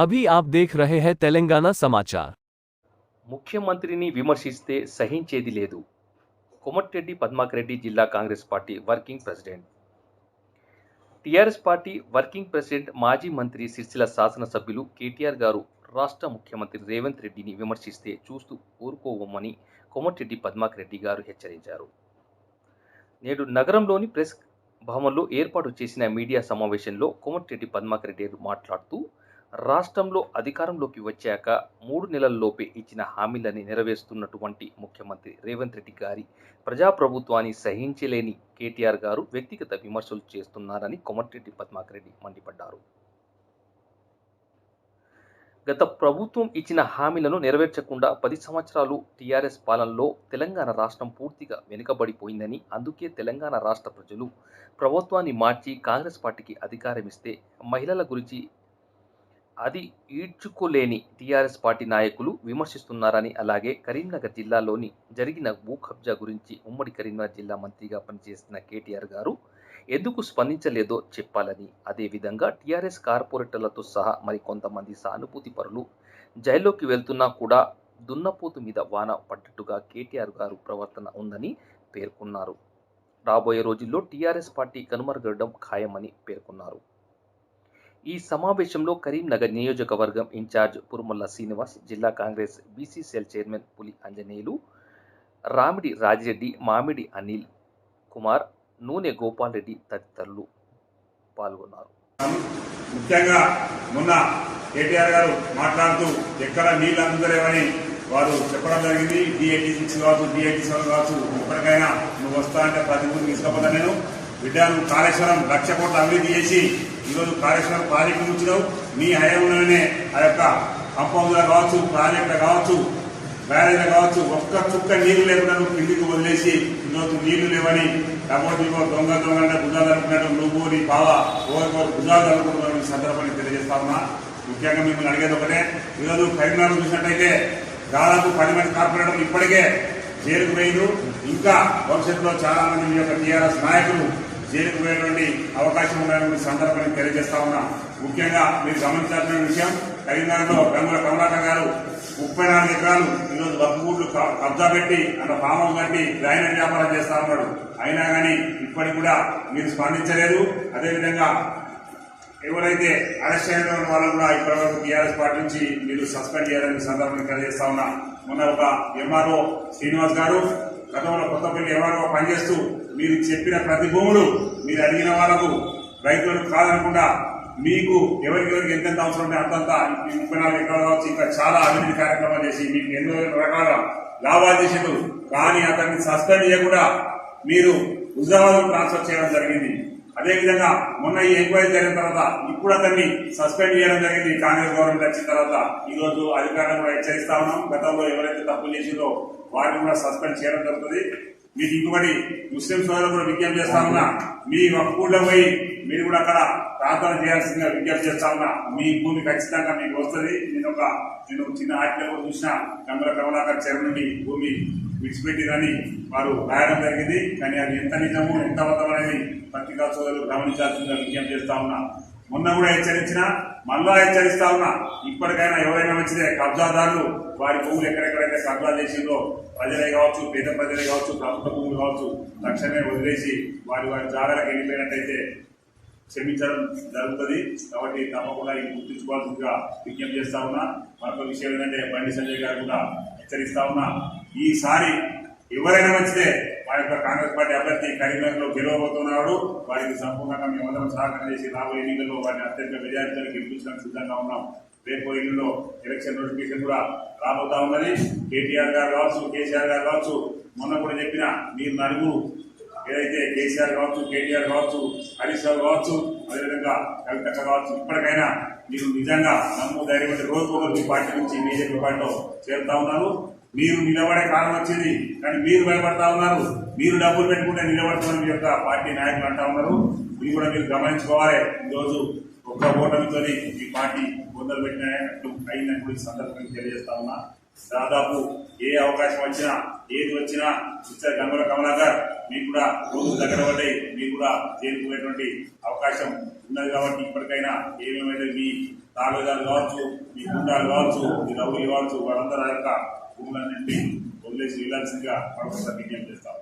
అభి ఆప్ દેખ రహే హై తెలంగాణ సమాచార్ ముఖ్యమంత్రిని విమర్శిస్తే సహించేది లేదు. కొమటిరెడ్డి పద్మాకరెడ్డి జిల్లా Congress party working president. TRS party working president మాజీ మంత్రి సిరిసిల్ల శాసనసభ్యులు కేటీఆర్ గారు రాష్ట్ర ముఖ్యమంత్రి రేవంత్ రెడ్డిని విమర్శిస్తే చూస్తూ ఊరుకోవమ్మని కొమటిరెడ్డి పద్మాకరెడ్డి గారు హెచ్చరించారు. నేడు నగరంలోని ప్రెస్ భవన్లో ఏర్పాటు చేసిన మీడియా సమావేశంలో కొమటిరెడ్డి పద్మాకరెడ్డి మాట్లాడుతూ రాష్ట్రంలో అధికారంలోకి వచ్చాక మూడు నెలల్లోపే ఇచ్చిన హామీలని నెరవేరుస్తున్నటువంటి ముఖ్యమంత్రి రేవంత్ రెడ్డి గారి ప్రజాప్రభుత్వాన్ని సహించలేని కేటీఆర్ గారు వ్యక్తిగత విమర్శలు చేస్తున్నారని కొమటిరెడ్డి పద్మాకర్ రెడ్డి మండిపడ్డారు. గత ప్రభుత్వం ఇచ్చిన హామీలను నెరవేర్చకుండా పది సంవత్సరాలు టీఆర్ఎస్ పాలనలో తెలంగాణ రాష్ట్రం పూర్తిగా వెనుకబడిపోయిందని అందుకే తెలంగాణ రాష్ట్ర ప్రజలు ప్రభుత్వాన్ని మార్చి కాంగ్రెస్ పార్టీకి అధికారం ఇస్తే మహిళల గురించి అది ఈడ్చుకోలేని టీఆర్ఎస్ పార్టీ నాయకులు విమర్శిస్తున్నారని అలాగే కరీంనగర్ జిల్లాలోని జరిగిన భూ కబ్జా గురించి ఉమ్మడి కరీంనగర్ జిల్లా మంత్రిగా పనిచేసిన కేటీఆర్ గారు ఎందుకు స్పందించలేదో చెప్పాలని. అదేవిధంగా టీఆర్ఎస్ కార్పొరేటర్లతో సహా మరి కొంతమంది సానుభూతి పరులు జైల్లోకి వెళ్తున్నా కూడా దున్నపోతు మీద వాన పడ్డట్టుగా కేటీఆర్ గారు ప్రవర్తన ఉందని పేర్కొన్నారు. రాబోయే రోజుల్లో టీఆర్ఎస్ పార్టీ కనుమరుగడం ఖాయమని పేర్కొన్నారు. ఈ సమావేశంలో కరీంనగర్ నియోజకవర్గం ఇన్ఛార్జ్ పురుమల్ల శ్రీనివాస్ జిల్లా కాంగ్రెస్ బీసీసీఎల్ చైర్మన్ పులి అంజనేయులు రామిడి రాజిరెడ్డి మామిడి అనిల్ కుమార్ నూనె గోపాల్ రెడ్డి తదితరులు పాల్గొన్నారు. ముఖ్యంగా మొన్న కేటీఆర్ గారు మాట్లాడుతూ ఎక్కడ నీళ్ళు అందుతలేవని వారు చెప్పడం జరిగింది. డిఐటి సిక్స్ కావచ్చు డిఐటి సెవెన్ కావచ్చు ఎప్పటికైనా నువ్వు వస్తా అంటే ప్రతి ఊరికి తీసుకపోతా నేను. బిడ్డ కాళేశ్వరం లక్ష కోట్ల అభివృద్ధి చేసి ఈరోజు కాళేశ్వరం ప్రాజెక్టు ఉంచినావు నీ హయాంలోనే ఆ యొక్క కంపౌండ్లో కావచ్చు ప్రాజెక్టులు కావచ్చు బ్యారేజ్ కావచ్చు ఒక్క చుక్క నీళ్ళు లేకుండా నువ్వు కిందికి వదిలేసి ఈరోజు నీళ్ళు లేవని కాబట్టి దొంగ దొంగ అంటే భుజాలు అనుకున్నట్టు నువ్వు నీ బావ ఓరికోరు భుజాలు అనుకుంటున్నావు ఈ సందర్భాన్ని తెలియజేస్తా ఉన్నా. ముఖ్యంగా మిమ్మల్ని అడిగేది ఒకటే ఈరోజు కరీంనగర్ చూసినట్టయితే దాదాపు పది మంది కార్పొరేటర్లు ఇప్పటికే జైలుకు ఇంకా భవిష్యత్తులో చాలా మంది మీ యొక్క టీఆర్ఎస్ నాయకులు జైలుకు పోయేటువంటి అవకాశం ఉన్నటువంటి సందర్భాన్ని తెలియజేస్తా ఉన్నా. ముఖ్యంగా మీరు గమనించాల్సిన విషయం కరీంనగర్లో గంగుల కమలాకర్ గారు ముప్పై నాలుగు ఎకరాలు ఈరోజు వక్కుగూడ్లు కబ్జా పెట్టి అక్కడ ఫామ్ హౌస్ కట్టి గ్రానైట్ వ్యాపారం చేస్తా ఉన్నాడు. అయినా కానీ ఇప్పటికి కూడా మీరు స్పందించలేదు. అదేవిధంగా ఎవరైతే అరెస్ట్ అయిన వాళ్ళు కూడా ఇప్పటివరకు టీఆర్ఎస్ పార్టీ నుంచి మీరు సస్పెండ్ చేయాలని సందర్భంగా తెలియజేస్తా ఉన్నా. మొన్న ఒక ఎంఆర్ఓ శ్రీనివాస్ గారు గతంలో కొత్తపల్లి ఎంఆర్ఓ పనిచేస్తూ మీరు చెప్పిన ప్రతి భూములు మీరు అడిగిన వాళ్ళకు రైతులకు కాదనకుండా మీకు ఎవరికెవరికి ఎంతెంత అవసరం ఉంటే అంతంత ముప్పై నాలుగు ఎకరాలు కావచ్చు ఇంకా చాలా అభివృద్ధి కార్యక్రమాలు చేసి మీకు ఎన్నో రకాల లాభాలు చేసారు కానీ అతన్ని సస్పెండ్ చేయకుండా మీరు హుజరాబాద్ ట్రాన్స్ఫర్ చేయడం జరిగింది. అదేవిధంగా మొన్న ఈ ఎంక్వైరీ జరిగిన తర్వాత ఇప్పుడు అతన్ని సస్పెండ్ చేయడం జరిగింది కాంగ్రెస్ గవర్నమెంట్ వచ్చిన తర్వాత. ఈ రోజు అధికారులను కూడా హెచ్చరిస్తా ఉన్నాం. గతంలో ఎవరైతే తప్పులు చేసిందో వారిని కూడా సస్పెండ్ చేయడం జరుగుతుంది. మీకు ఇంకొకటి ముస్లిం సోదరులు కూడా విజ్ఞప్తి చేస్తా ఉన్నా మీ ఒక్కూళ్ళో పోయి మీరు కూడా అక్కడ ప్రార్థన చేయాల్సిందిగా విజ్ఞప్తి చేస్తా ఉన్నా మీ భూమి ఖచ్చితంగా మీకు వస్తుంది. నేను ఒక నేను ఒక చిన్న ఆర్టికల్ కూడా చూసిన. కమల కమలాకర్ చైర్మన్ భూమి విడిచిపెట్టిరని వారు రాయడం జరిగింది. కానీ అది ఎంత నిజము ఎంత అబద్ధం అనేది పత్రికా సోదరులు గమనించాల్సిందిగా విజ్ఞప్తి చేస్తా ఉన్నా. మొన్న కూడా హెచ్చరించిన మళ్ళా హెచ్చరిస్తా ఉన్నా. ఇప్పటికైనా ఎవరైనా మంచిదే కబ్జాదారులు వారి భూములు ఎక్కడెక్కడైతే కబ్జా చేసిందో ప్రజలే కావచ్చు పేద ప్రజలే కావచ్చు ప్రభుత్వ భూములు కావచ్చు తక్షణమే వదిలేసి వారి వారి జాగాలకు వెళ్ళిపోయినట్టయితే క్షమించడం జరుగుతుంది. కాబట్టి తప్పకుండా ఇది గుర్తించుకోవాల్సిందిగా విజ్ఞప్తి చేస్తా ఉన్నా. మరొక విషయం ఏంటంటే బండి సంజయ్ గారు కూడా హెచ్చరిస్తా ఉన్నా. ఈసారి ఎవరైనా మంచిదే వారి యొక్క కాంగ్రెస్ పార్టీ అభ్యర్థి కరీంనగర్లో గెలవబోతున్నాడు. వారికి సంపూర్ణంగా మేమందరం సహకారం చేసి రాబోయే ఎన్నికల్లో వారిని అత్యంత మెజారిటీతో గెలిపించడానికి సిద్ధంగా ఉన్నాం. రేపు ఎన్నికల్లో ఎలక్షన్ నోటిఫికేషన్ కూడా రాబోతా ఉందని కేటీఆర్ గారు కావచ్చు కేసీఆర్ గారు కావచ్చు మొన్న కూడా చెప్పిన మీరు నలుగురు ఏదైతే కేసీఆర్ కావచ్చు కేటీఆర్ కావచ్చు హరీష్ రావు కావచ్చు అదేవిధంగా కవిత కావచ్చు ఇప్పటికైనా మీరు నిజంగా నమ్ము ధైర్యం రోజు ఒకరు మీ పార్టీ నుంచి బీజేపీ పార్టీలో చేరుతా ఉన్నారు. మీరు నిలబడే కాలం వచ్చింది కానీ మీరు భయపడతా ఉన్నారు. మీరు డబ్బులు పెట్టుకుంటే నిలబడుతున్న మీ యొక్క పార్టీ నాయకులు అంటా ఉన్నారు. ఇది కూడా మీరు గమనించుకోవాలి. ఈరోజు ఒక్క ఓటమితో ఈ పార్టీ మొదలు పెట్టినట్టు అయిందని కూడా ఈ సందర్భంగా తెలియజేస్తా ఉన్నా. దాదాపు ఏ అవకాశం వచ్చినా ఏది వచ్చినా మిస్టర్ గంగుల కమలాకర్ మీకు కూడా రోజు దగ్గర పడ్డాయి మీకు కూడా చేరుకునేటువంటి అవకాశం ఉన్నది కాబట్టి ఇప్పటికైనా ఏమేమైతే మీ తాగుదాలు కావచ్చు మీ గుండాలు కావచ్చు మీ డబ్బులు కావచ్చు వాళ్ళందరూ యొక్క భూములన్నింటినీ వదిలేసి వెళ్ళాల్సిందిగా మరొకసారి విజ్ఞప్తి చేస్తాం